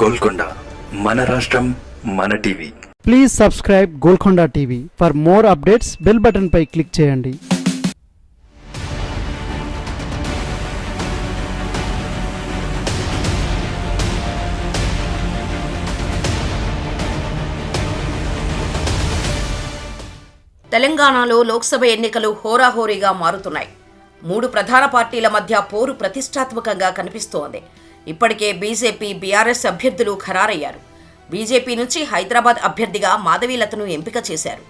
గోల్కొండ మన రాష్ట్రం మన TV. Please subscribe Golconda TV for more updates bell button pi click చేయండి. తెలంగాణలో లోక్సభ ఎన్నికలు హోరాహోరీగా మారుతున్నాయి. మూడు ప్రధాన పార్టీల మధ్య పోరు ప్రతిష్టాత్మకంగా కనిపిస్తోంది. ఇప్పటికే బీజేపీ బీఆర్ఎస్ అభ్యర్థులు ఖరారయ్యారు. బీజేపీ నుంచి హైదరాబాద్ అభ్యర్థిగా మాధవీలతను ఎంపిక చేశారు.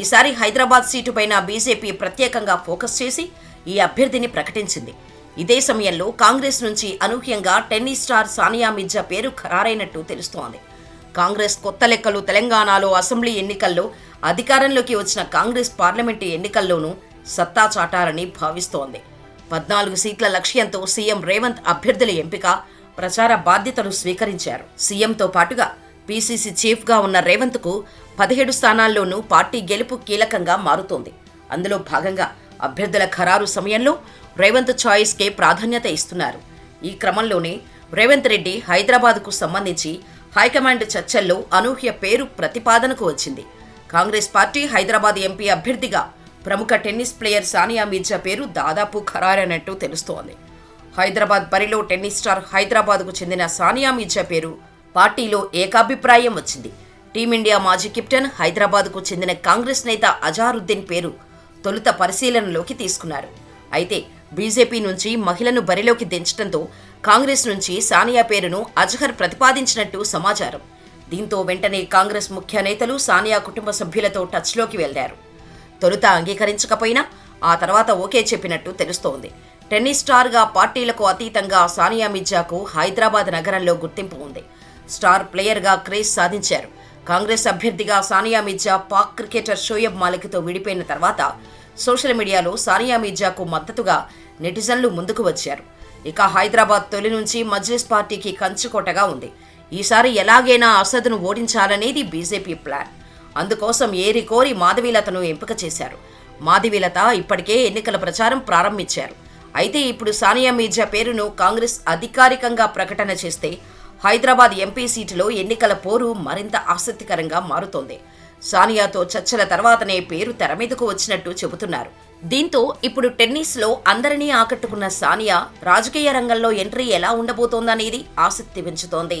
ఈసారి హైదరాబాద్ సీటుపైన బీజేపీ ప్రత్యేకంగా ఫోకస్ చేసి ఈ అభ్యర్థిని ప్రకటించింది. ఇదే సమయంలో కాంగ్రెస్ నుంచి అనూహ్యంగా టెన్నిస్ స్టార్ సానియా మిర్జా పేరు ఖరారైనట్టు తెలుస్తోంది. కాంగ్రెస్ కొత్త లెక్కలు తెలంగాణలో అసెంబ్లీ ఎన్నికల్లో అధికారంలోకి వచ్చిన కాంగ్రెస్ పార్లమెంటు ఎన్నికల్లోనూ సత్తా చాటాలని భావిస్తోంది. పద్నాలుగు సీట్ల లక్ష్యంతో సీఎం రేవంత్ అభ్యర్థుల ఎంపిక ప్రచార బాధ్యతలు స్వీకరించారు. సీఎంతో పాటుగా పీసీసీ చీఫ్గా ఉన్న రేవంత్కు పదిహేడు స్థానాల్లోనూ పార్టీ గెలుపు కీలకంగా మారుతోంది. అందులో భాగంగా అభ్యర్థుల ఖరారు సమయంలో రేవంత్ ఛాయిస్కే ప్రాధాన్యత ఇస్తున్నారు. ఈ క్రమంలోనే రేవంత్ రెడ్డి హైదరాబాద్కు సంబంధించి హైకమాండ్ చర్చల్లో అనూహ్య పేరు ప్రతిపాదనకు వచ్చింది. కాంగ్రెస్ పార్టీ హైదరాబాద్ ఎంపీ అభ్యర్థిగా ప్రముఖ టెన్నిస్ ప్లేయర్ సానియా మీర్జా పేరు దాదాపు ఖరారైనట్టు తెలుస్తోంది. హైదరాబాద్ బరిలో టెన్నిస్ స్టార్ హైదరాబాద్కు చెందిన సానియా మీర్జా పేరు. పార్టీలో ఏకాభిప్రాయం వచ్చింది. టీమిండియా మాజీ కెప్టెన్ హైదరాబాద్కు చెందిన కాంగ్రెస్ నేత అజారుద్దీన్ పేరు తొలుత పరిశీలనలోకి తీసుకున్నారు. అయితే బీజేపీ నుంచి మహిళను బరిలోకి దించడంతో కాంగ్రెస్ నుంచి సానియా పేరును అజహర్ ప్రతిపాదించినట్టు సమాచారం. దీంతో వెంటనే కాంగ్రెస్ ముఖ్య నేతలు సానియా కుటుంబ సభ్యులతో టచ్లోకి వెళ్ళారు. తొలుత అంగీకరించకపోయినా ఆ తర్వాత ఓకే చెప్పినట్టు తెలుస్తోంది. టెన్నిస్ స్టార్గా పార్టీలకు అతీతంగా సానియా మిర్జాకు హైదరాబాద్ నగరంలో గుర్తింపు ఉంది. స్టార్ ప్లేయర్గా క్రేజ్ సాధించారు. కాంగ్రెస్ అభ్యర్థిగా సానియా మిర్జా పాక్ క్రికెటర్ షోయబ్ మాలిక్తో విడిపోయిన తర్వాత సోషల్ మీడియాలో సానియా మిర్జాకు మద్దతుగా నెటిజన్లు ముందుకు వచ్చారు. ఇక హైదరాబాద్ తొలి నుంచి మజ్లిస్ పార్టీకి కంచుకోటగా ఉంది. ఈసారి ఎలాగైనా అసదును ఓడించాలనేది బీజేపీ ప్లాన్. అందుకోసం ఏరి కోరి మాధవీలతను ఎంపిక చేశారు. మాధవీలత ఇప్పటికే ఎన్నికల ప్రచారం ప్రారంభించారు. అయితే ఇప్పుడు సానియా మీర్జా పేరును కాంగ్రెస్ అధికారికంగా ప్రకటన చేస్తే హైదరాబాద్ ఎంపీ సీటులో ఎన్నికల పోరు మరింత ఆసక్తికరంగా మారుతోంది. సానియాతో చర్చల తర్వాతనే పేరు తెర మీదకు వచ్చినట్టు చెబుతున్నారు. దీంతో ఇప్పుడు టెన్నిస్లో అందరినీ ఆకట్టుకున్న సానియా రాజకీయ రంగంలో ఎంట్రీ ఎలా ఉండబోతోందనేది ఆసక్తి పెంచుతోంది.